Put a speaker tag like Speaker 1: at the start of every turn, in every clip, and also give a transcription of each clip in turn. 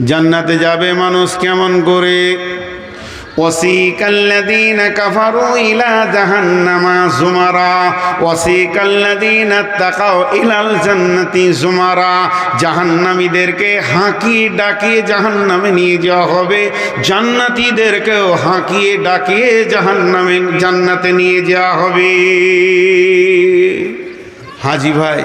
Speaker 1: জান্নাতে যাবে মানুষ কেমন করে وسيق الذين كفروا إلى جهنم زمرا وسيق الذين اتقوا إلى الجنة زمرا জাহান্নামীদেরকে হাঁকিয়ে ডাকিয়ে জাহান্নামে নিয়ে যাওয়া হবে জান্নাতীদেরকেও হাঁকিয়ে ডাকিয়ে জাহান্নামে জান্নাতে নিয়ে যাওয়া হবে হাজি ভাই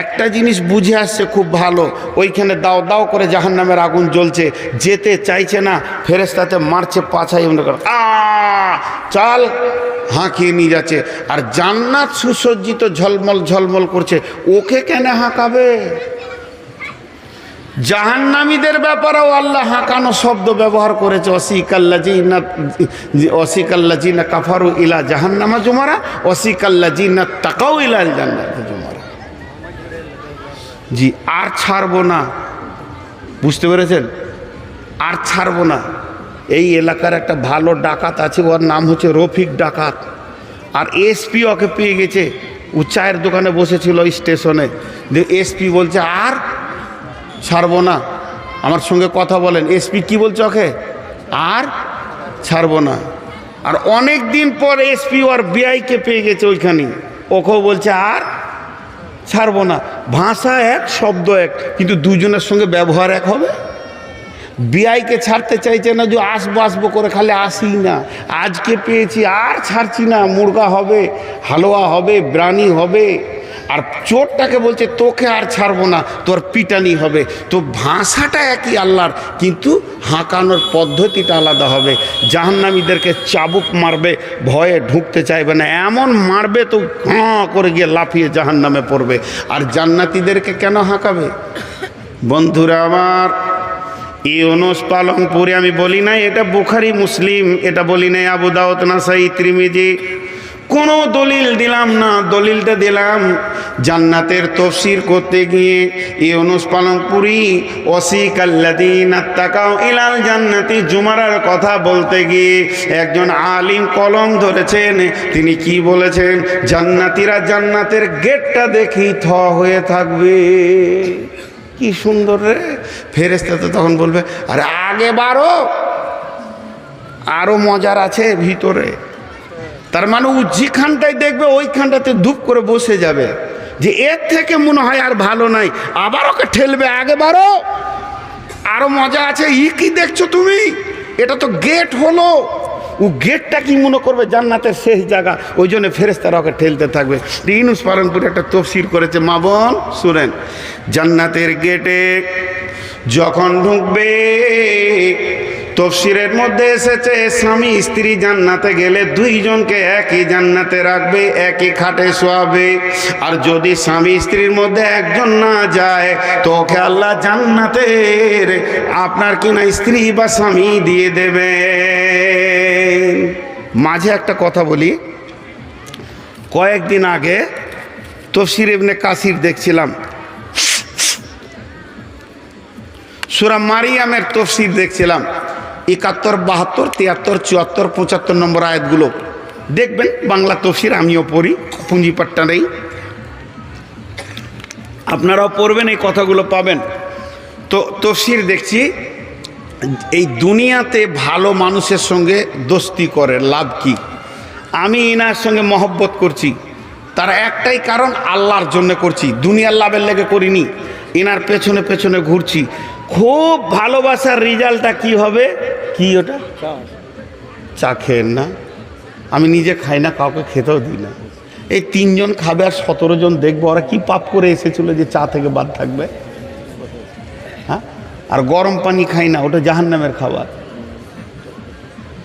Speaker 1: একটা জিনিস বুঝে আসছে খুব ভালো, ওইখানে দাও দাও করে জাহান নামের আগুন জ্বলছে, যেতে চাইছে না ফেরেস্তাতে মারছে পাছাই মনে করে চাল হাঁকিয়ে নিয়ে যাচ্ছে, আর জান্নাত সুসজ্জিত ঝলমল ঝলমল করছে, ওকে কেন হাঁকাবে? জাহান্নামীদের ব্যাপারেও আল্লাহ হাঁকানো শব্দ ব্যবহার করেছে অসিকাল্লাজিনা অসিকাল্লাজিনা কাফারু ইলা জাহান্নামা জুমারা অসিকাল্লাজিনা তাকাও ইলা জান্নাত জুমারা। জি, আর ছাড়বো না। বুঝতে পেরেছেন? আর ছাড়বো না। এই এলাকার একটা ভালো ডাকাত আছে, ওর নাম হচ্ছে রফিক ডাকাত। আর এসপি ওকে পেয়ে গেছে। ও চায়ের দোকানে বসেছিল স্টেশনে। এসপি বলছে, আর ছাড়বো না। আমার সঙ্গে কথা বলেন। এসপি কি বলছে ওকে? আর ছাড়বো না। আর অনেক দিন পর এসপি ওর বিআইকে পেয়ে গেছে ওইখানে। ওকেও বলছে, আর ছাড়বো না। ভাষা এক, শব্দ এক, কিন্তু দুজনের সঙ্গে ব্যবহার এক হবে। বিআইকে ছাড়তে চাইছে না যে আসব আসব করে খালি আসি না। আজকে পেয়েছি, আর ছাড়ছি না। মুরগা হবে, হালুয়া হবে ব্রানি হবে। আর চোরটাকে বলছে, তোকে আর ছাড়বো না, তোর পিটানি হবে। তো ভাষাটা একই আল্লাহর, কিন্তু হাঁকানোর পদ্ধতিটা আলাদা হবে। জাহান্নামীদেরকে চাবুক মারবে, ভয়ে ঢুকতে চাইবে না। এমন মারবে তো হাঁ করে গিয়ে লাফিয়ে জাহান্নামে পড়বে। আর জান্নাতীদেরকে কেন হাঁকাবে? বন্ধুরা আমার এই ইউনুস পালনপুরে আমি বলি নাই, এটা বুখারি, মুসলিম, এটা বলি নাই আবু দাউদ, নাসাই, ত্রিমিজি। কোনো দলিল দিলাম না। দলিলটা দিলাম জান্নাতের তফসির করতে গিয়ে ইউনুস পালনপুরি অসিক আল্লাদিন আত্মাকাও ইলাল জান্নাতি। জুমারার কথা বলতে গিয়ে একজন আলিম কলম ধরেছেন। তিনি কি বলেছেন? জান্নাতিরা জান্নাতের গেটটা দেখি থ হয়ে থাকবে। কি সুন্দর রে। ফেরেস্তা তো তখন বলবে, আরে আগে বারো আরও মজার আছে ভিতরে। তার মানে ও যেখানটায় দেখবে, ওইখানটাতে ধূপ করে বসে যাবে। যে এর থেকে মনে হয় আর ভালো নাই। আবার ওকে ঠেলবে আগে বারো। আরও মজা আছে, ই কি দেখছ তুমি? এটা তো গেট হলো। ও গেটটা কি মনে করবে? জান্নাতের শেষ জায়গা। ওই জন্য ফেরেস্তারা ওকে ঠেলতে থাকবে। ইনুস পালনপুরে একটা তফসির করেছে। মা বোন, শুনেন। জান্নাতের গেটে যখন ঢুকবে তফসিরের মধ্যে এসেছে, স্বামী স্ত্রী জান্নাতে গেলে দুইজনকে একই জান্নাতে রাখবে, একই খাটে শোয়াবে। আর যদি স্বামী স্ত্রীর মধ্যে একজন না যায়, তো ওকে আল্লাহ জান্নাতের আপনার কিনা স্ত্রী বা স্বামী দিয়ে দেবে মাঝে একটা কথা বলি। কয়েকদিন আগে তফসির ইবনে কাসির দেখছিলাম। সুরা মারিয়ামের তফসির দেখছিলাম। একাত্তর, বাহাত্তর, তিয়াত্তর, চুয়াত্তর, পঁচাত্তর নম্বর আয়াতগুলো দেখবেন। বাংলা তফসির আমিও পড়ি, পুঁজিপাট্টা নেই। আপনারাও পড়বেন, এই কথাগুলো পাবেন। তো তফসির দেখছি, এই দুনিয়াতে ভালো মানুষের সঙ্গে দোস্তি করে, লাভ কি? আমি ইনার সঙ্গে মহব্বত করছি। তার একটাই কারণ, আল্লাহর জন্য করছি। দুনিয়ার লাভের লেগে করিনি, ইনার পেছনে পেছনে ঘুরছি। খুব ভালোবাসার রেজাল্টটা কি হবে? কি ওটা? চা খেয়েন না। আমি নিজে খাই না, কাউকে খেতেও দিই না। এই তিনজন খাবে আর সতেরো জন দেখব, ওরা কি পাপ করে এসেছিল যে চা থেকে বাদ থাকবে? হ্যাঁ? আর গরম পানি খাই না, ওটা জাহান নামের খাবার।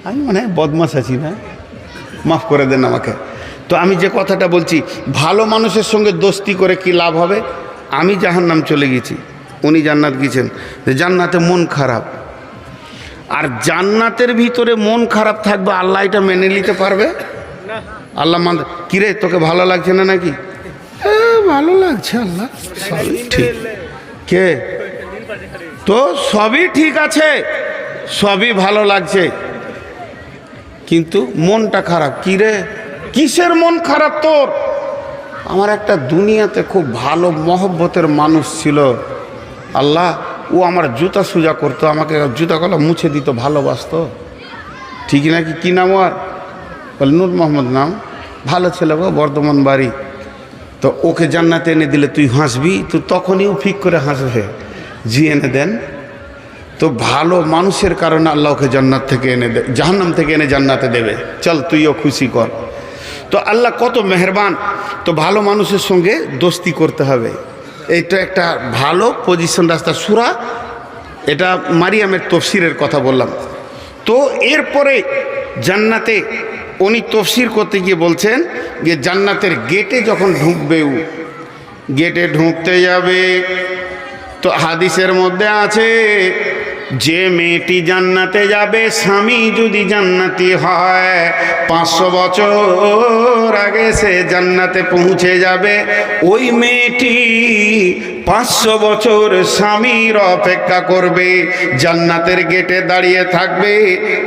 Speaker 1: আমি মানে বদমাস আছি, না? মাফ করে দেন আমাকে। তো আমি যে কথাটা বলছি, ভালো মানুষের সঙ্গে দোস্তি করে কি লাভ হবে? আমি জাহান নাম চলে গেছি। উনি জান্নাত গিয়েছেন। জান্নাতে মন খারাপ। আর জান্নাতের ভিতরে মন খারাপ থাকবে, আল্লাহ এটা মেনে নিতে পারবে? আল্লাহ মান কিরে, তোকে ভালো লাগছে না নাকি? ভালো লাগছে আল্লাহ। সবই ঠিক। কে? তো সবই ঠিক আছে, সবই ভালো লাগছে। কিন্তু মনটা খারাপ। কি রে কিসের মন খারাপ তোর? আমার একটা দুনিয়াতে খুব ভালো মহব্বতের মানুষ ছিল। আল্লাহ, ও আমার জুতা সোজা করতো, আমাকে জুতা কলা মুছে দিত, ভালোবাসতো। ঠিক নাকি? কী নাম আর বলে, নূর মোহাম্মদ নাম। ভালো ছেলে গো, বর্ধমান বাড়ি। তো ওকে জান্নাতে এনে দিলে তুই হাসবি, তো তখনই ও ফিক করে হাসবে। জি এনে দেন। তো ভালো মানুষের কারণে আল্লাহ ওকে জান্নাত থেকে এনে দে জাহান্নাম থেকে এনে জান্নাতে দেবে। চল, তুইও খুশি কর। তো আল্লাহ কত মেহরবান। তো ভালো মানুষের সঙ্গে দোস্তি করতে হবে। এইটা একটা ভালো পজিশন রাস্তা সুরা। এটা মারিয়ামের তফসিরের কথা বললাম। তো এরপরে জান্নাতে উনি তফসির করতে গিয়ে বলছেন যে জান্নাতের গেটে যখন ঢুকবে উ গেটে ঢুকতে যাবে। তো হাদিসের মধ্যে আছে যে মেয়েটি জান্নাতে যাবে, স্বামী যদি জান্নাতি হয়, পাঁচশো বছর আগে সে জান্নাতে পৌঁছে যাবে। ওই মেয়েটি পাঁচশো বছর স্বামীর অপেক্ষা করবে, জান্নাতের গেটে দাঁড়িয়ে থাকবে।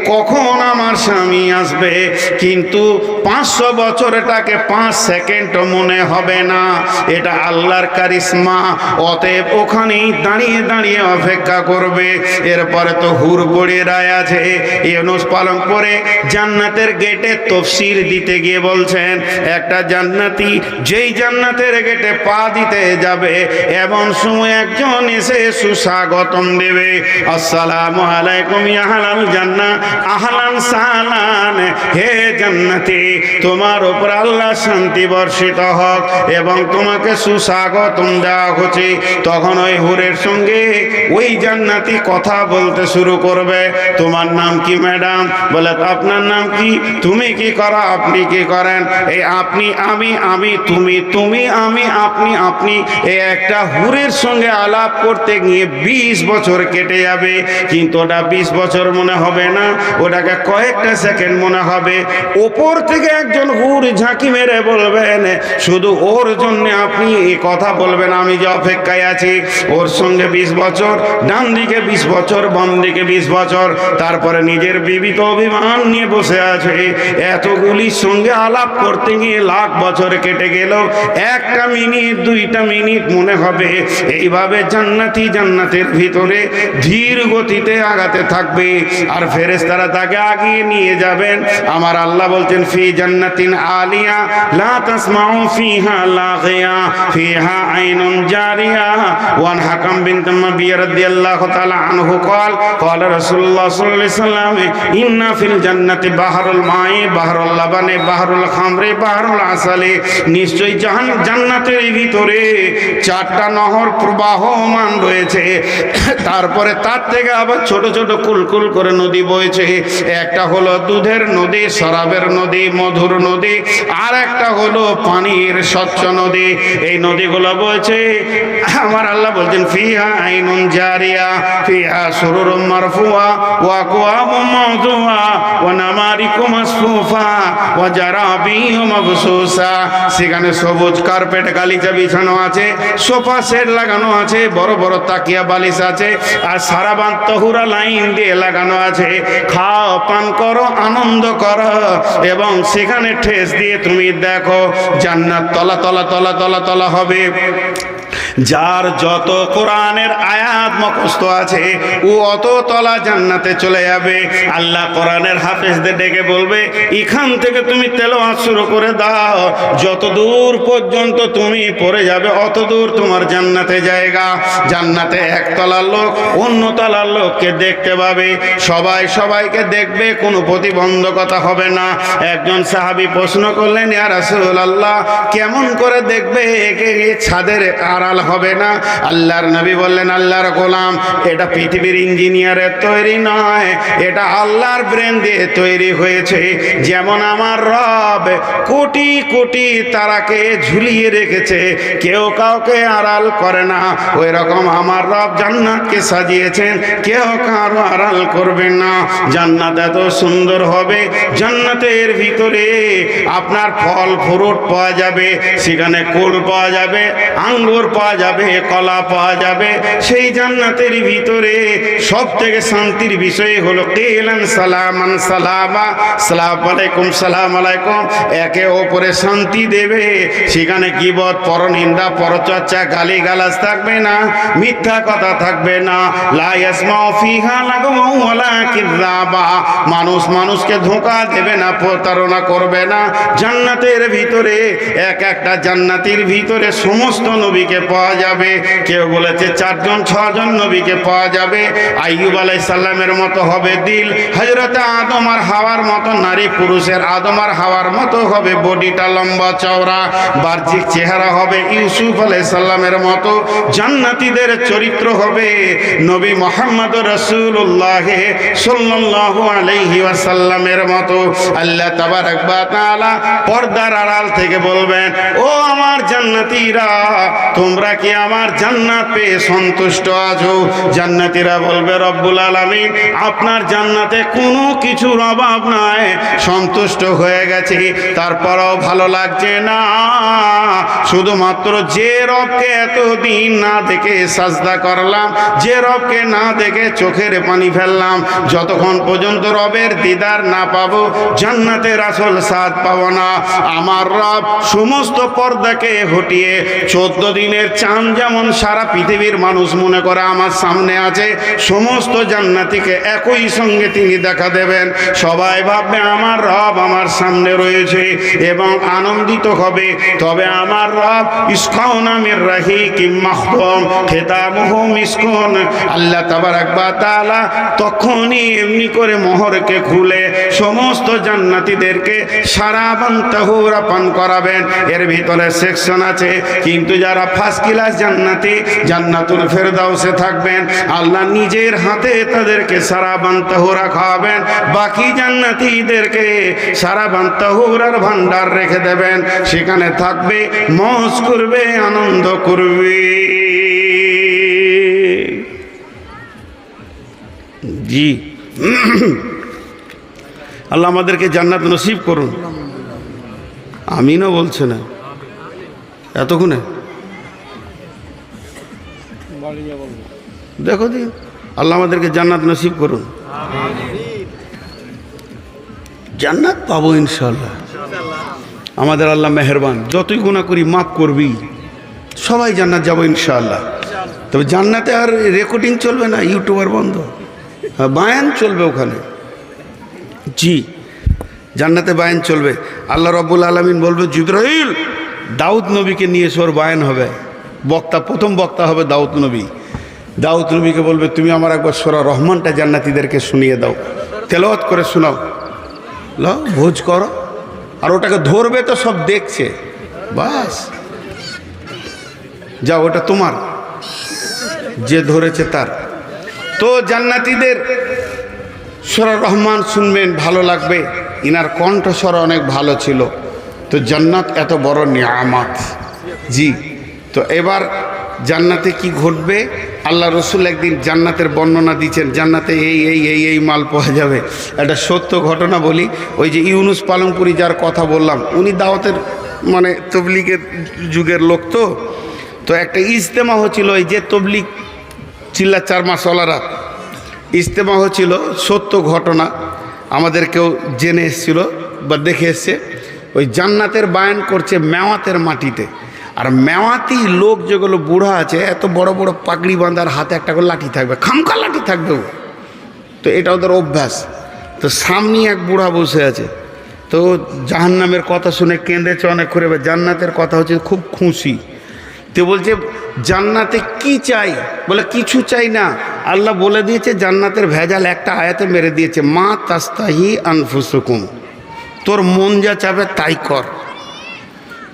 Speaker 1: কখন আমার স্বামী আসবে? কিন্তু পাঁচশো বছরটাকে পাঁচ সেকেন্ড মনে হবে না। এটা আল্লাহর কারিশ্মা, অতএব ওখানেই দাঁড়িয়ে দাঁড়িয়ে অপেক্ষা করবে। এরপরে তো হুর রায় আছে। ইউনুস করে জান্নাতের গেটে তফসির দিতে গিয়ে বলছেন, একটা জান্নাতি যেই জান্নাতের গেটে পা দিতে যাবে, এমন সময় একজন এসে সুস্বাগতম দেবে। আসসালামু আলাইকুম ইয়াহালাল জান্না, আহলান সালান, হে জান্নাতি, তোমার উপর আল্লাহ শান্তি বর্ষিত হোক এবং তোমাকে সুস্বাগতম দেওয়া হচ্ছে। তখন ওই হুরের সঙ্গে ওই জান্নাতি কথা বলতে শুরু করবে, তোমার নাম কি, ম্যাডাম? বলে, আপনার নাম কি? তুমি কি করো? আপনি কি করেন? এই আপনি, আমি আমি, তুমি তুমি, আমি, আপনি আপনি। এই একটা হুরের সঙ্গে আলাপ করতে গিয়ে বিশ বছর কেটে যাবে। কিন্তু ওটা বিশ বছর মনে হবে না, ওটাকে কয়েকটা সেকেন্ড মনে হবে। ওপর থেকে একজন হুর ঝাঁকি মেরে বলবেন শুধু ওর জন্য আপনি এই কথা বলবেন, আমি যে অপেক্ষায় আছি। ওর সঙ্গে বিশ বছর, ডান দিকে বিশ বছর। বাম দিকে বিশ বছর, তারপরে নিজের বিবিত অভিমান নিয়ে বসে আছে। এতগুলির সঙ্গে আলাপ করতে গিয়ে লাখ বছর কেটে গেল। একটা মিনিট, দুইটা মিনিট মনে হবে। এইভাবে জান্নাতি জান্নাতের ভিতরে ধীর গতিতে আগাতে থাকবে। আর ফেরেশতারা তাকে আগিয়ে নিয়ে যাবেন। আমার আল্লাহ বলছেন, ফি জান্নাতিন আলিয়া, লা তাসমাউ ফিহা লাগিয়া, ফিহা আইনুন জারিয়া। ওয়ান হাকাম বিনত মাবিয়া রাদিয়াল্লাহু তাআলা আনহু قال قال رسول الله صلى الله عليه وسلم إن في الجنة بحر الماء بحر اللبن بحر الخمر بحر العسل নিশ্চয়ই জাহান জান্নাতের ভিতরে চারটা নহর প্রবাহমান রয়েছে তারপরে তার থেকে আবার ছোট ছোট কুলকুল করে নদী বইছে একটা হলো দুধের নদী শরাবের নদী মধুর নদী আর একটা হলো পানির স্বচ্ছ নদী এই নদীগুলো বইছে আমার আল্লাহ বলছেন ফিহা আইনুন জারিয়া ফিহা সুরুর মারফুয়া ওয়া কুয়াবুম মাওদুয়া ওয়া নামারিকু মাসফুফা ওয়া জারাবিউ মাবসুসা সেখানে সবুজ কার্পেট গালিচা বিছানো আছে, সোফা সেট লাগানো আছে, বড় বড় তাকিয়া বালিশ আছে, আর সারা বান তহুরা লাইন দিয়ে লাগানো আছে। খাও, পান করো, আনন্দ করো, এবং সেখানে ঠেস দিয়ে তুমি দেখো, জান্নাত তলা তলা তলা তলা তলা হবে। যার যত কোরআনের আয়াত মুখস্থ আছে, ও অত তলা জান্নাতে চলে যাবে। আল্লাহ কোরআনের হাফেজদের ডেকে বলবে, এখান থেকে তুমি তেলাওয়াত শুরু করে দাও। যত দূর পর্যন্ত তুমি পড়ে যাবে, অত দূর তোমার জান্নাতে জায়গা। জান্নাতে এক তলার লোক অন্য তলার লোককে দেখতে পাবে। সবাই সবাইকে দেখবে, কোনো প্রতিবন্ধকতা হবে না। একজন সাহাবি প্রশ্ন করলেন, ইয়া রাসূলুল্লাহ, কেমন করে দেখবে? একে ছাদের আড়াল হবে না। আল্লাহর নবী বললেন, আল্লাহর গোলাম, এটা পৃথিবীর ইঞ্জিনিয়ারের তৈরি নয়, এটা আল্লাহর ব্রেন দিয়ে তৈরি হয়েছে। যেমন আমার রব কোটি কোটি তারাকে ঝুলিয়ে রেখেছে, কেউ কাউকে আড়াল করে না। ওই রকম আমার রব জান্নাতকে সাজিয়েছেন, কেউ কারও আড়াল করবে না। জান্নাত এত সুন্দর হবে, জান্নাতের ভিতরে আপনার ফল, ফ্রুট পাওয়া যাবে, সেখানে কুল পাওয়া যাবে, আঙ্গুর পাওয়া যাবে, কলা পাওয়া যাবে। সেই জান্নাতের ভিতরে সব থেকে শান্তির বিষয় হলো কেলান সালামান সালামা। সালাম আলাইকুম সালাম আলাইকুম। একে অপরে শান্তি দেবে। সেখানে গিবত, পরনিন্দা, পরচর্চা গালি গালাজ থাকবে না, মিথ্যা কথা থাকবে না। মানুষ মানুষকে ধোঁকা দেবে না, প্রতারণা করবে না। জান্নাতের ভিতরে, এক একটা জান্নাতির ভিতরে সমস্ত নবীকে পাওয়া যাবে। কেউ বলেছে চারজন, ছজন নবীকে পাওয়া যাবে। আলাই সাল্লামের মতো হবে দিল। হজরত হাওয়ার মতো নারী পুরুষের হাওয়ার মতো হবে। বডিটা লম্বা, চওড়া চেহারা হবে। ইউসুফ আলাই সাল্লামের মতো জান্নাতীদের চরিত্র হবে। নবী মোহাম্মদ রসুল্লাহ সাল্লাহ মতো। আল্লাহ তাবারাক ওয়া পর্দার আড়াল থেকে বলবেন, ও আমার জান্নাতীরা তোমরা কি আমার জান্নাত পেয়ে সন্তুষ্ট আছো? জান্নাতীরা বলবে, রব্বুল আলামিন, আপনার জান্নাতে কোনো কিছুর অভাব নাই। সন্তুষ্ট হয়ে গেছে, তারপরও ভালো লাগছে না। শুধুমাত্র যে রবকে এতদিন না দেখে সাজদা করলাম, যে রবকে না দেখে চোখের পানি ফেললাম, যতক্ষণ পর্যন্ত রবের দিদার না পাবো, জান্নাতের আসল স্বাদ পাবো না। আমার রব সমস্ত পর্দাকে হটিয়ে চোদ্দ দিনের চাঁদ যেমন সারা পৃথিবীর মানুষ মনে করে আমার সামনে আছে, সমস্ত জান্নাতিকে একই সঙ্গে তিনি দেখা দেবেন। সবাই ভাববে আমার রব আমার সামনে রয়েছে এবং আনন্দিত হবে। তবে আমার রব ইস্কাউন আমির রাহি কি মাহতম খেতামহ মিসকুন। আল্লাহ তাবারাক বা তাআলা তখনই এমনি করে মোহরকে খুলে সমস্ত জান্নাতিদেরকে সারা বান্তাহুরা পান করাবেন। এর ভিতরে সেকশন আছে, কিন্তু যারা ফার্স্ট ক্লাস জান্নাতি, জান্নাতুল ফেরদাউসে থাকবেন। আল্লাহ নিজের হাতে তাদেরকে সারা বান্তাহুরা খাওয়াবেন। বাকি জান্নাতীদেরকে সারা বান্তাহুরার ভান্ডার রেখে দেবেন। সেখানে থাকবে, মজ করবে, আনন্দ করবে। জি। আল্লাহ আমাদেরকে জান্নাত নসিব করুন। আমিনও বলছে না। এতক্ষণে দেখো দিন আল্লাহ আমাদেরকে জান্নাত নসিব করুন। জান্নাত পাবো ইনশাল্লাহ আমাদের আল্লাহ মেহরবান। যতই গুণা করি মাফ করবি। সবাই জান্নাত যাব ইনশাআল্লাহ। তবে জান্নাতে আর রেকর্ডিং চলবে না ইউটিউবার বন্ধ। বায়ান চলবে ওখানে। জি, জান্নাতে বায়ান চলবে। আল্লাহ রব্বুল আলমিন বলবে জিব্রাহিল দাউদ নবীকে নিয়ে এসে ওর বায়ান হবে। বক্তা, প্রথম বক্তা হবে দাউদ নবী। দাউদ নবীকে বলবে, তুমি আমার একবার সোরা রহমানটা জান্নাতিদেরকে শুনিয়ে দাও। তেলাওয়াত করে শোনাও। ল, ভোজ করো। আর ওটাকে ধরবে তো সব দেখছে। বাস। যাও, ওটা তোমার। যে ধরেছে তার। তো জান্নাতীদের সোরা রহমান শুনবেন, ভালো লাগবে। ইনার কণ্ঠস্বর অনেক ভালো ছিল। তো জান্নাত এত বড় নিয়ামাত। জি। তো এবার জান্নাতে কি ঘটবে? আল্লাহ রসুল একদিন জান্নাতের বর্ণনা দিচ্ছেন, জান্নাতে এই এই এই এই মাল পাওয়া যাবে। একটা সত্য ঘটনা বলি, ওই যে ইউনুস পালংপুরি যার কথা বললাম, উনি দাওয়াতের মানে তবলিগের যুগের লোক তো। তো একটা ইজতেমা হচ্ছিল ওই যে তবলিগ চিল্লা চার মাসওয়ালারা। ইজতেমা হচ্ছিল সত্য ঘটনা, আমাদের কেউ জেনে এসেছিল বা দেখে এসছে। ওই জান্নাতের বায়ান করছে মেওয়াতের মাটিতে। আর মেওয়াতি লোক যেগুলো বুড়া আছে, এত বড় বড় পাগড়ি বাঁধার হাতে একটা করে লাঠি থাকবে খামকা লাঠি থাকবে। তো এটা ওদের অভ্যাস। তো সামনে এক বুড়া বসে আছে। তো জাহান্নামের কথা শুনে কেঁদেছে অনেক করে জান্নাতের কথা হচ্ছে খুব খুশি। তো বলছে, জান্নাতে কি চাই? বলে, কিছু চাই না। আল্লাহ বলে দিয়েছে, জান্নাতের ভেজাল একটা আয়াতে মেরে দিয়েছে, মা তাস্তাহি আনফুসুকুম। তোর মন যা চাবে তাই কর।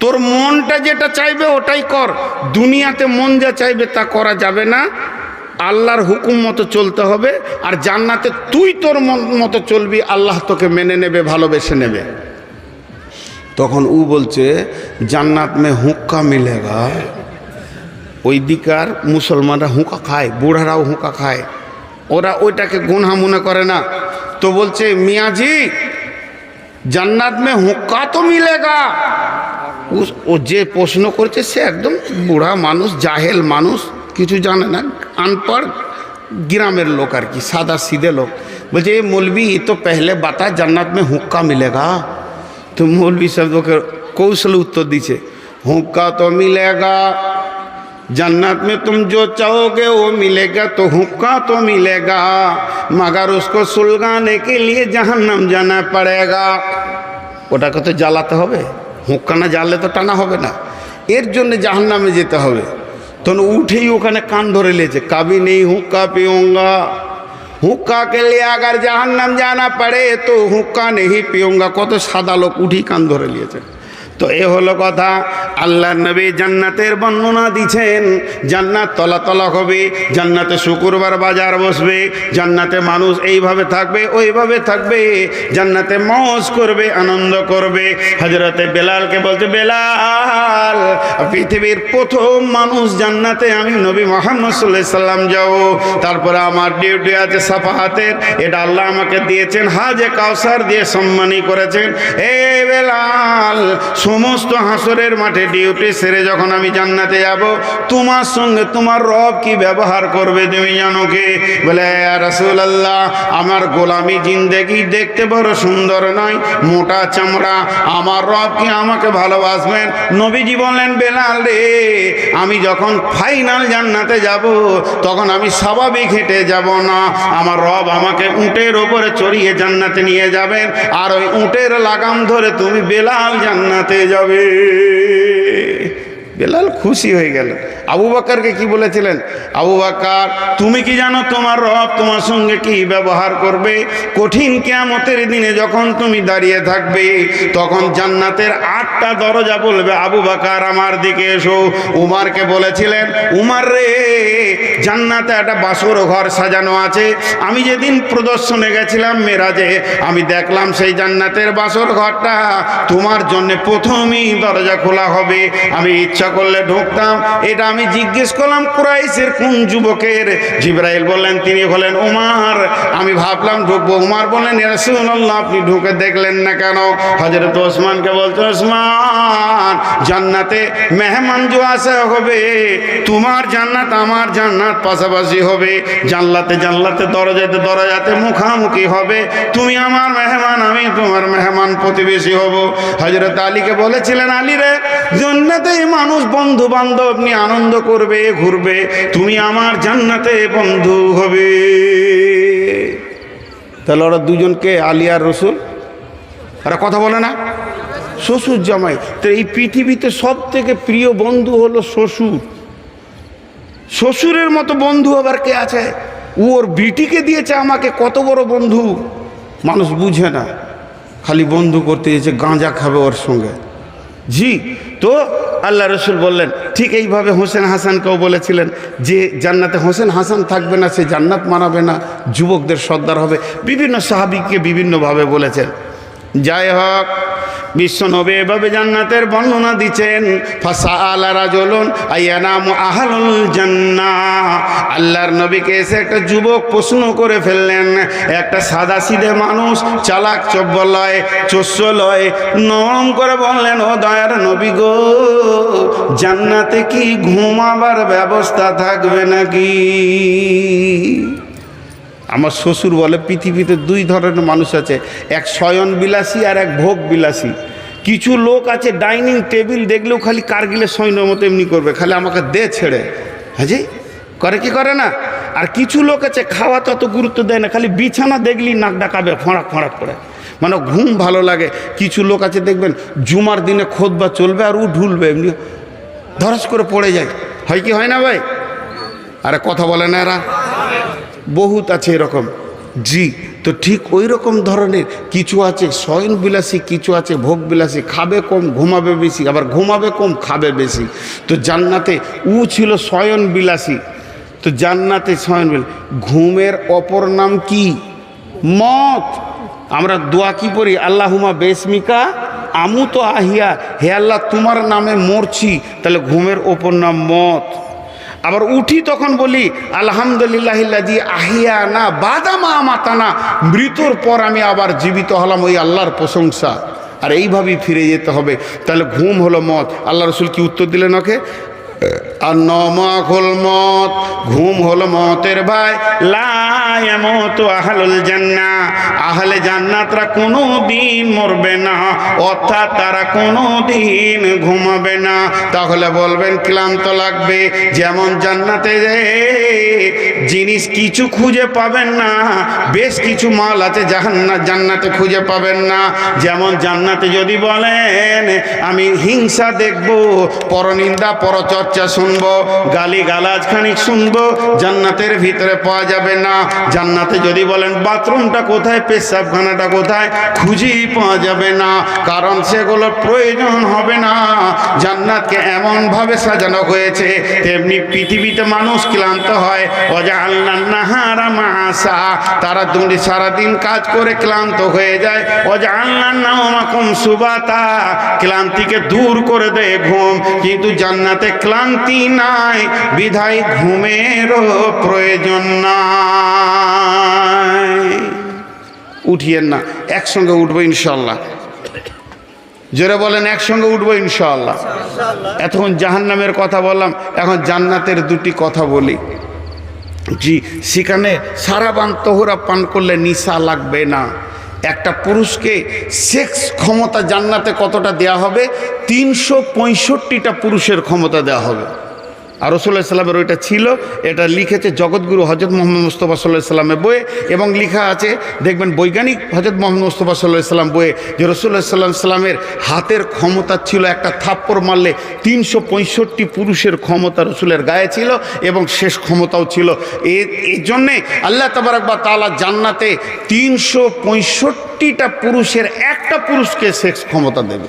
Speaker 1: তোর মনটা যেটা চাইবে ওটাই কর। দুনিয়াতে মন যা চাইবে তা করা যাবে না। আল্লাহর হুকুম মতো চলতে হবে আর জান্নাতে তুই তোর মন মতো চলবি, আল্লাহ তোকে মেনে নেবে, ভালোবেসে নেবে। তখন উ বলছে, জান্নাত মে হুক্কা মিলেগা। ওই দিকার মুসলমানরা হুঁকা খায়, বুড়ারাও হুঁকা খায়। ওরা ওইটাকে গুনহা মনে করে না। তো বলছে, মিয়াজি, জান্নাত মে হুক্কা তো মিলেগা। ও- ও যে প্রশ্ন করছে সে একদম বুড়া মানুষ জাহেল মানুষ কিছু জানে না আনপড় গ্রামের লোক আর কি সাদা সিধে लोग বলছে ये मौलवी ये तो पहले बता जन्नत में हुक्का मिलेगा तो मौलवी सब लोग कौशल उत्तर दीजिए हुक्का तो मिलेगा जन्नत में तुम जो चाहोगे वो मिलेगा तो हुक्का तो मिलेगा मगर उसको सुलगाने के लिए जहन्नम जाना पड़ेगा ওটাকে তো জ্বালাতে হবে হুঁকানা জ্বাললে তো টানা হবে না। এর জন্য জাহান্নামে যেতে হবে। তখন উঠেই ওখানে কান ধরে লেছে, কাবি নেই হুঁকা পিওঙ্গা হুক্কা কেলে আগার জাহান জাহান্নাম জানা পড়ে তো হুক্কা নেই পিওঙ্গা কত সাদা লোক উঠেই কান ধরে নিয়েছে। তো এ হলো কথা। আল্লাহ নবী জান্নাতের বর্ণনা দিছেন জান্নাত তলা তলা হবে, জান্নাতে শুক্রবার বাজার বসবে, জান্নাতে মানুষ এইভাবে থাকবে, ওইভাবে থাকবে, জান্নাতে মজ করবে, আনন্দ করবে। হজরতে বেলালকে বলছে, বেলাল, পৃথিবীর প্রথম মানুষ জান্নাতে আমি নবী মোহাম্মদ সাল্লাম যাও তারপরে আমার ডিউটি আছে সাফাহাতের। এটা আল্লাহ আমাকে দিয়েছেন, হাজে কাউসার দিয়ে সম্মানী করেছেন। এ বেলাল সমস্ত হাসরের মাঠে ডিউটি সেরে যখন আমি জান্নাতে যাব, তোমার সঙ্গে তোমার রব কি ব্যবহার করবে তুমি জানো কি? বলে রসুল আল্লাহ আমার গোলামি জিন্দেগি দেখতে বড় সুন্দর নয়, মোটা চামড়া। আমার রব কি আমাকে ভালোবাসবেন? নবীজি বললেন, বেলাল রে, আমি যখন ফাইনাল জান্নাতে যাব, তখন আমি স্বাভাবিক হেঁটে যাব না। আমার রব আমাকে উটের ওপরে চড়িয়ে জান্নাতে নিয়ে যাবেন। আর ওই উটের লাগাম ধরে তুমি বেলাল জান্নাতে যাবে। বেলাল খুশি হয়ে গেল। আবু বাকারকে কি বলেছিলেন? আবু বাকার, তুমি কি জানো তোমার রব তোমার সঙ্গে কি ব্যবহার করবে? কঠিন কেয়ামতের দিনে যখন তুমি দাঁড়িয়ে থাকবে, তখন জান্নাতের আটটা দরজা বলবে, আবু বাকার, আমার দিকে এসো। উমারকে বলেছিলেন, উমার রে, জান্নাতে একটা বাসর ঘর সাজানো আছে। আমি যেদিন প্রদর্শনে গেছিলাম মেরাজে, আমি দেখলাম সেই জান্নাতের বাসর ঘরটা তোমার জন্য প্রথমেই দরজা খোলা হবে। আমি ইচ্ছা করলে ঢুকতাম। এটা আমি জিজ্ঞেস করলাম, কুরাইশের কোন যুবকের? জিব্রাইল বললেন, তিনি হলেন উমার। আমি ভাবলাম, ঢুকবো উমার বললেন রাসূলুল্লাহ, আপনি ঢুকে দেখলেন না কেন? হজরত ওসমানকে বলছে, ওসমান, জান্নাতে মেহমান जो আসা হবে, তোমার জান্নাত আমার জান্নাত পাশাপাশি হবে। জানলাতে জানলাতে, দরজাতে দরজাতে মুখামুখি হবে। তুমি আমার মেহমান, আমি তোমার মেহমান প্রতিবেশী হব। হজরত আলীকে বলেছিলেন, আলী রে জান্নাতে মানুষ বন্ধু বান্ধব নিয়ে আনন্দ করবে, ঘুরবে, তুমি আমার জান্নাতে বন্ধু হবে। তাহলে ওরা দুজনকে আলিয়ার রসুল? ওরা কথা বলে না? শ্বশুর জামাই। তো এই পৃথিবীতে সব থেকে প্রিয় বন্ধু হলো শ্বশুর। শ্বশুরের মতো বন্ধু আবার কে আছে? ও ওর বিটিকে দিয়েছে আমাকে, কত বড় বন্ধু। মানুষ বুঝে না, খালি বন্ধু করতে যেছে গাঁজা খাবে ওর সঙ্গে। জি, তো আল্লাহ রসুল বললেন, ঠিক এইভাবে হোসেন হাসানকেও বলেছিলেন যে জান্নাতে হোসেন হাসান থাকবে না, সে জান্নাত মানাবে না, যুবকদের সর্দার হবে। বিভিন্ন সাহাবিককে বিভিন্নভাবে বলেছেন। যাই হোক বিশ্বনবী এভাবে জান্নাতের বর্ণনা দিচ্ছেন। ফাসা আলা রাজলুন আইয়ানাম আহলুল জান্নাহ আল্লাহর নবীকে এসে একটা যুবক প্রশ্ন করে ফেললেন, একটা সাদা সিধে মানুষ চালাক চব্বলয় চস্যলয় নরম করে বললেন, ও দয়ার নবী গো, জান্নাতে কি ঘুমাবার ব্যবস্থা থাকবে নাকি? আমার শ্বশুর বলে, পৃথিবীতে দুই ধরনের মানুষ আছে, এক শয়ন বিলাসী আর এক ভোগ বিলাসী কিছু লোক আছে ডাইনিং টেবিল দেখলেও খালি কার্গিলের সৈন্যর মতো এমনি করবে, খালি আমাকে দে ছেড়ে। হ্যাঁ জি করে কি করে না? আর কিছু লোক আছে, খাওয়া তত গুরুত্ব দেয় না, খালি বিছানা দেখলেই নাক ডাকাবে, ফড়াক ফড়াক করে। মানে ঘুম ভালো লাগে। কিছু লোক আছে, দেখবেন, জুমার দিনে খোদবা চলবে আর ও ঢুলবে, এমনি ধরাস করে পড়ে যায়। হয় কি হয় না ভাই? আরে কথা বলে না এরা। বহুত আছে এরকম। জি, তো ঠিক ওই রকম ধরনের কিছু আছে শয়ন বিলাসী কিছু আছে ভোগ বিলাসী খাবে কম, ঘুমাবে বেশি, আবার ঘুমাবে কম, খাবে বেশি। তো জান্নাতে উ ছিল শয়ন বিলাসী তো জান্নাতে শয়ন বিলাসী ঘুমের অপর নাম কি? মত। আমরা দোয়া কি পড়ি? আল্লাহুমা বেসমিকা আমু তো আহিয়া। হে আল্লাহ, তোমার নামে মরছি। তাহলে ঘুমের ওপর নাম মত। আবার উঠি তখন বলি আলহামদুলিল্লাহ আহিয়া না বাদামা মাতানা মৃত্যুর পর আমি আবার জীবিত হলাম ওই আল্লাহর প্রশংসা। আর এইভাবেই ফিরে যেতে হবে। তাহলে ঘুম হলো মত আল্লাহ রসুল কি উত্তর দিলেন ওকে? আর নমাখুল মত, ঘুম হলো মতের ভাই। লায়ামত আহলুল জান্না আহলে জান্নাতরা কোনো দিন মরবে না, অর্থাৎ তারা কোনো দিন ঘুমাবে না। তাহলে বলবেন, ক্লান্ত লাগবে, যেমন জান্নাতে যে জিনিস কিছু খুঁজে পাবেন না, বেশ কিছু মাল আছে জাহান্নাত জান্নাতে খুঁজে পাবেন না। যেমন জান্নাতে যদি বলেন, আমি হিংসা দেখব, পরনিন্দা, পরচর্চা শুনব গালি গালাজ খানিক শুনব, জান্নাতের ভিতরে পাওয়া যাবে না। জান্নাতে যদি বলেন, বাথরুমটা কোথায়, পেশাবখানাটা কোথায়? খুঁজেই পাওয়া যাবে না, কারণ সেগুলোর প্রয়োজন হবে না। জান্নাতকে এমনভাবে সাজানো হয়েছে, তেমনি পৃথিবীতে মানুষ ক্লান্ত হয়। অজা আল্লাহ নাহারা মাসা তারা দুটি সারাদিন কাজ করে ক্লান্ত হয়ে যায়। অজা আল্লাহ নামাকুম সুবাতা, ক্লান্তিকে দূর করে দেয় ঘুম। কিন্তু জান্নাতে ক্লান্তি নাই, বিধায় ঘুমেরও প্রয়োজন নাই। উঠিয়েন না, একসঙ্গে উঠবো ইনশাল্লাহ জোরে বলেন, একসঙ্গে উঠবো ইনশাল্লাহ এতক্ষণ জাহান্নামের কথা বললাম, এখন জান্নাতের দুটি কথা বলি। জি, সেখানে সারাবান তোহরা পান করলে নিশা লাগবে না। একটা পুরুষকে সেক্স ক্ষমতা জান্নাতে কতটা দেয়া হবে? তিনশো পঁয়ষট্টিটা পুরুষের ক্ষমতা দেয়া হবে। আর রসুল্লাহ সাল্লামের ওইটা ছিল, এটা লিখেছে জগৎগুরু হজরত মোহাম্মদ মুস্তফা সাল্লাহ সাল্লামের বইয়ে, এবং লেখা আছে, দেখবেন বৈজ্ঞানিক হজরত মোহাম্মদ মুস্তফা সাল্লাহ সাল্লাম বইয়ে যে রসুল্লাহ সাল্লাম সাল্লামের হাতের ক্ষমতা ছিল একটা থাপ্পড় মারলে তিনশো পঁয়ষট্টি পুরুষের ক্ষমতা রসুলের গায়ে ছিল এবং শেষ ক্ষমতাও ছিল। এ, এই জন্যে আল্লাহ তাবারাক বা তালা জান্নাতে তিনশো পঁয়ষট্টিটা পুরুষের একটা পুরুষকে সেক্স ক্ষমতা দেবে।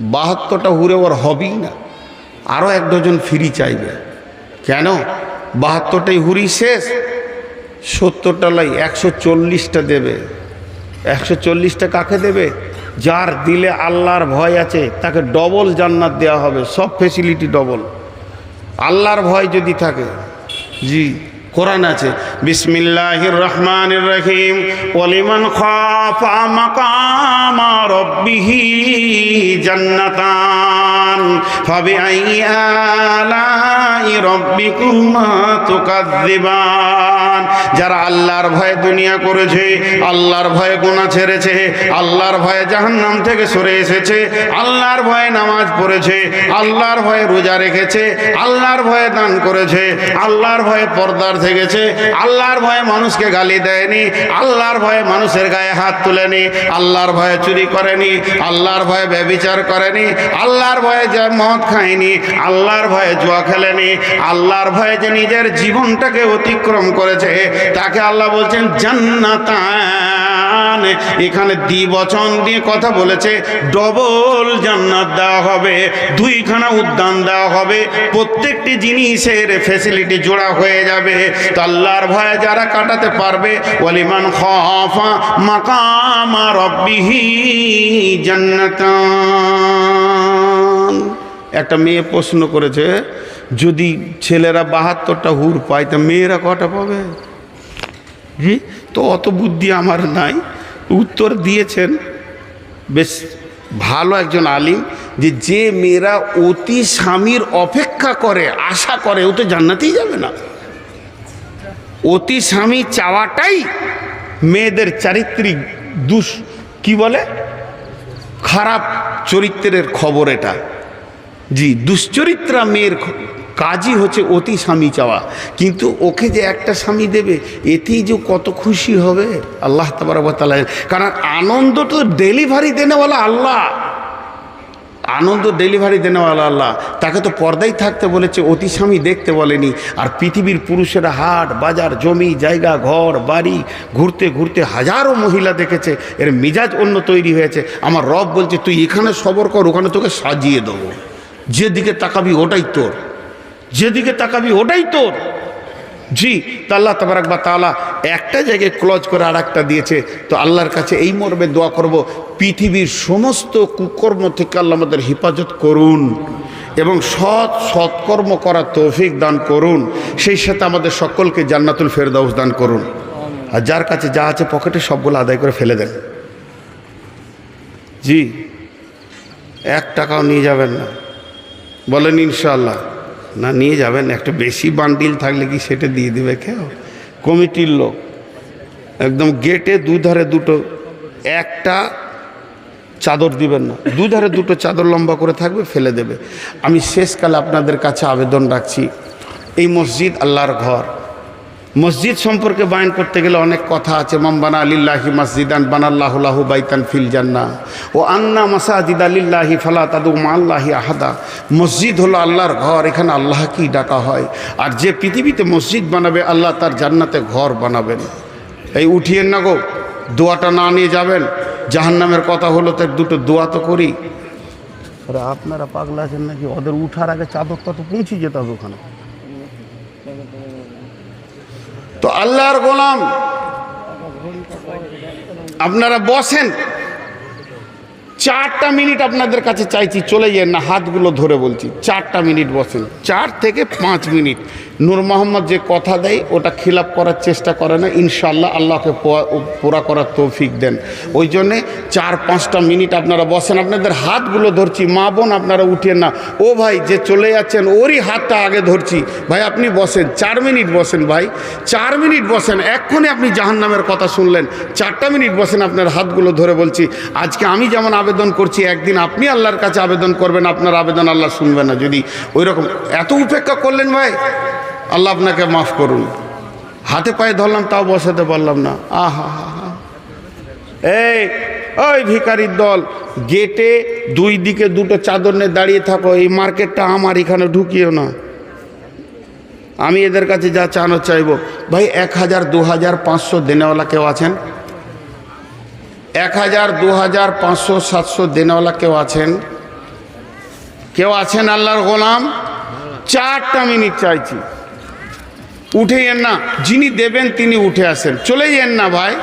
Speaker 1: বাহাত্তরটা হুরে ওর হবেই না। আরও এক ডজন ফ্রি চাইবে। কেন? বাহাত্তরটাই হুড়ি শেষ, সত্তরটা লাই একশো চল্লিশটা দেবে। একশো চল্লিশটা কাকে দেবে? যার দিলে আল্লাহর ভয় আছে, তাকে ডবল জান্নাত দেওয়া হবে, সব ফেসিলিটি ডবল আল্লাহর ভয় যদি থাকে, জি। কোরআন আছে, বিসমিল্লাহির রহমানির রহিম ওলিমান খাফা মাকামা রব্বিহি জান্নাতান আলাই রব্বিকুমা যারা আল্লাহর ভয়ে দুনিয়া করেছে, আল্লাহর ভয়ে গুনাহ ছেড়েছে, আল্লাহর ভয়ে জাহান্নাম থেকে সরে এসেছে, আল্লাহর ভয়ে নামাজ পড়েছে, আল্লাহর ভয়ে রোজা রেখেছে, আল্লাহর ভয়ে দান করেছে, আল্লাহর ভয়ে পর্দার থেকেছে আল্লাহর ভয়ে মানুষকে গালি দেয়নি। আল্লাহর ভয়ে মানুষের গায়ে হাত তুলেনি। আল্লাহর ভয়ে চুরি করেনি। আল্লাহর ভয়ে ব্যবিচার করেনি। আল্লাহর ভয়ে যে মদ খায়নি। আল্লাহর ভয়ে জুয়া খেলেনি। আল্লাহর ভয়ে যে নিজের জীবনটাকে অতিক্রম করেছে, তাকে আল্লাহ বলছেন জান্নাতান এখানে দ্বিবচন দিয়ে কথা বলেছে, ডবল জান্নাত দেওয়া হবে, দুইখানা উদ্যান দেওয়া হবে, প্রত্যেকটি জিনিসের ফেসিলিটি জোড়া হয়ে যাবে। তো আল্লাহর ভয়ে যারা কাটাতে পারবে, ওয়ালিমান খাফা মাকামা রব্বিহি জান্নাতান। একটা মেয়ে প্রশ্ন করেছে, যদি ছেলেরা বাহাত্তরটা হুর পায়, তা মেয়েরা কটা পাবে? জি, তো অত বুদ্ধি আমার নাই। উত্তর দিয়েছেন বেশ ভালো একজন আলিম যে যে মেয়েরা অতি স্বামীর অপেক্ষা করে, আশা করে, ও তো জান্নাতেই যাবে না। অতি স্বামী চাওয়াটাই মেয়েদের চারিত্রিক দুষ, কি বলে? খারাপ চরিত্রের খবর এটা। জি, দুশ্চরিত্রা মেয়ের কাজই হচ্ছে অতি স্বামী চাওয়া। কিন্তু ওকে যে একটা স্বামী দেবে, এতেই যে কত খুশি হবে, আল্লাহ তালা কারণ আনন্দ তো ডেলিভারি দেনেওয়ালা আল্লাহ। আনন্দ ডেলিভারি দেনেওয়ালা আল্লাহ। তাকে তো পর্দাই থাকতে বলেছে, অতি স্বামী দেখতে বলেনি। আর পৃথিবীর পুরুষেরা হাট, বাজার, জমি, জায়গা, ঘর, বাড়ি, ঘুরতে ঘুরতে হাজারো মহিলা দেখেছে, এর মিজাজ অন্য তৈরি হয়েছে। আমার রব বলছে, তুই এখানে সবর কর, ওখানে তোকে সাজিয়ে দেবো। যেদিকে তাকাবি, ওটাই তোর। যেদিকে তাকাবি ওটাই তোর। জি, তা আল্লাহ তাবারাক বা তালা একটা জায়গায় ক্লজ করে আর একটা দিয়েছে। তো আল্লাহর কাছে এই মর্মে দোয়া করব, পৃথিবীর সমস্ত কুকর্ম থেকে আল্লাহ আমাদের হেফাজত করুন এবং সৎ সৎকর্ম করার তৌফিক দান করুন। সেই সাথে আমাদের সকলকে জান্নাতুল ফেরদাউস দান করুন। আর যার কাছে যা আছে পকেটে সবগুলো আদায় করে ফেলে দেন। জি, এক টাকাও নিয়ে যাবেন না। বলেন ইনশাল্লাহ না, নিয়ে যাবেন। একটা বেশি বান্ডিল থাকলে কি সেটা দিয়ে দেবে কেউ? কমিটির লোক। একদম গেটে দুধারে দুটো, একটা চাদর দিবেন না। দুধারে দুটো চাদর লম্বা করে থাকবে, ফেলে দেবে। আমি শেষকালে আপনাদের কাছে আবেদন রাখছি, এই মসজিদ আল্লাহর ঘর। মসজিদ সম্পর্কে বায়ন করতে গেলে অনেক কথা আছে। মাম্বানা আলিল্লাহি মসজিদান বানাল্লাহুল্লাহু বাইতান ফিল জান্না ও আন্না মাসাজিদ আলিল্লাহি ফালা তাদু আল্লাহি আহাদা। মসজিদ হলো আল্লাহর ঘর, এখানে আল্লাহকেই ডাকা হয়। আর যে পৃথিবীতে মসজিদ বানাবে, আল্লাহ তার জান্নাতে ঘর বানাবেন। এই উঠিয়েন না গো, দোয়াটা না নিয়ে যাবেন। জাহান্নামের কথা হলো তার দুটো দোয়া তো করি। আপনারা পাগলা আছেন নাকি? ওদের উঠার আগে চাদরটা তো পৌঁছে যেতে হবে ওখানে। তো আল্লাহর গোলাম, আপনারা বসেন। চারটা মিনিট আপনাদের কাছে চাইছি, চলে যান না, হাতগুলো ধরে বলছি। চারটা মিনিট বসেন, চার থেকে পাঁচ মিনিট। নূর মোহাম্মদ যে কথা দেয়, ওটা খিলাপ করার চেষ্টা করে না। ইনশাল্লাহ আল্লাহকে পুরা করার তৌফিক দেন। ওই জন্যে চার, পাঁচটা মিনিট আপনারা বসেন। আপনাদের হাতগুলো ধরছি, মা বোন আপনারা উঠেন না। ও ভাই যে চলে যাচ্ছেন, ওরই হাতটা আগে ধরছি। ভাই, আপনি বসেন। চার মিনিট বসেন ভাই। চার মিনিট বসেন। এক্ষণে আপনি জাহান্নামের কথা শুনলেন। চারটা মিনিট বসেন, আপনার হাতগুলো ধরে বলছি। আজকে আমি যেমন আবেদন করছি, একদিন আপনি আল্লাহর কাছে আবেদন করবেন, আপনার আবেদন আল্লাহ শুনবে না। যদি ওই রকম এত উপেক্ষা করলেন ভাই। আল্লাহ আপনাকে মাফ করুন। হাতে পায়ে ধরলাম, তাও বসাতে পারলাম না। আহা এই, ওই ভিকারির দল, গেটে দুই দিকে দুটো চাদর নিয়ে দাঁড়িয়ে থাকো, এই মার্কেটটা আমার, এখানে ঢুকিও না। আমি এদের কাছে যা চানো চাইব। ভাই, এক হাজার, দু হাজার, পাঁচশো দেনেওয়ালা কেউ আছেন? এক হাজার, দু হাজার, পাঁচশো, সাতশো দেনেওয়ালা কেউ আছেন? কেউ আছেন আল্লাহর গোলাম? চারটা মিনিট চাইছি। উঠে যান না। যিনি দেবেন তিনি উঠে আসেন। চলে যান না ভাই।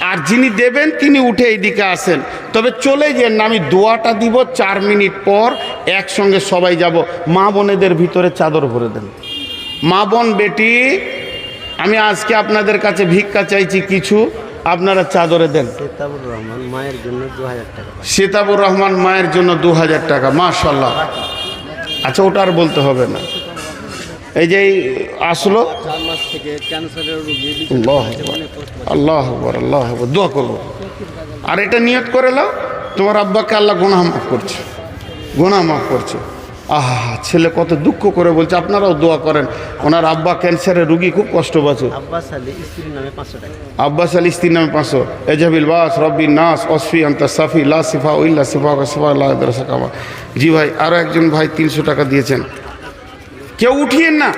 Speaker 1: আর যিনি দেবেন তিনি উঠে এইদিকে আসেন। তবে চলে যান না। আমি দোয়াটা দিব চার মিনিট পর একসঙ্গে সবাই যাব। মা বোনেদের ভিতরে চাদর ভরে দেন। মা বোন বেটি আমি আজকে আপনাদের কাছে ভিক্ষা চাইছি কিছু। আপনারা চাদরে দেন।
Speaker 2: সেতাবুর রহমান মায়ের জন্য দু হাজার টাকা।
Speaker 1: সেতাবুর রহমান মায়ের জন্য দু হাজার টাকা। মাশাল্লাহ আচ্ছা ওটা আর বলতে হবে না। এই যে আসলো।
Speaker 2: চার মাস থেকে ক্যান্সারের রোগী
Speaker 1: আল্লাহ আল্লাহ দোয়া করব। আর এটা নিয়ত করে নাও তোমার আব্বাকে আল্লাহ গুনাহ মাফ করছে গুনাহ মাফ করছে। আহা ছেলে কত দুঃখ করে বলছে আপনারাও দোয়া করেন। ওনার আব্বা ক্যান্সারের রুগী খুব কষ্ট পাচ্ছে।
Speaker 2: আব্বাস আলী স্ত্রীর নামে পাঁচশো
Speaker 1: এজাবিল বাস রব্বি নাস অসফি আন্তা সাফি লা সিফা উল্লা সিফা সিফা জি ভাই আরও একজন ভাই তিনশো টাকা দিয়েছেন। কেউ উঠিয়েন না।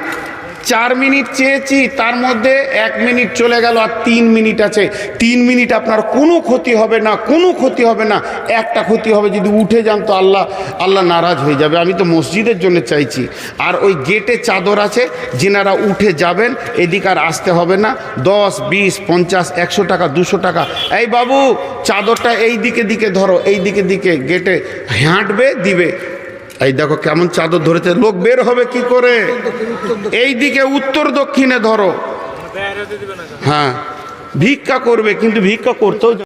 Speaker 1: চার মিনিট চেয়েছি, তার মধ্যে এক মিনিট চলে গেল আর তিন মিনিট আছে। তিন মিনিট আপনার কোনো ক্ষতি হবে না, কোনো ক্ষতি হবে না, একটা ক্ষতি হবে। যদি উঠে যান তো আল্লাহ আল্লাহ নারাজ হয়ে যাবে। আমি তো মসজিদের জন্য চাইছি। আর ওই গেটে চাদর আছে, যেনারা উঠে যাবেন, এদিক আর আসতে হবে না। দশ, বিশ, পঞ্চাশ, একশো টাকা, দুশো টাকা। এই বাবু, চাদরটা এই দিকে দিকে ধরো এই দিকে দিকে গেটে হাঁটবে, দিবে। এই দেখো কেমন চাদর ধরেছে লোক বের হবে কি করে? এই দিকে উত্তর দক্ষিণে ধরো। হ্যাঁ ভিক্ষা করবে কিন্তু ভিক্ষা করতেও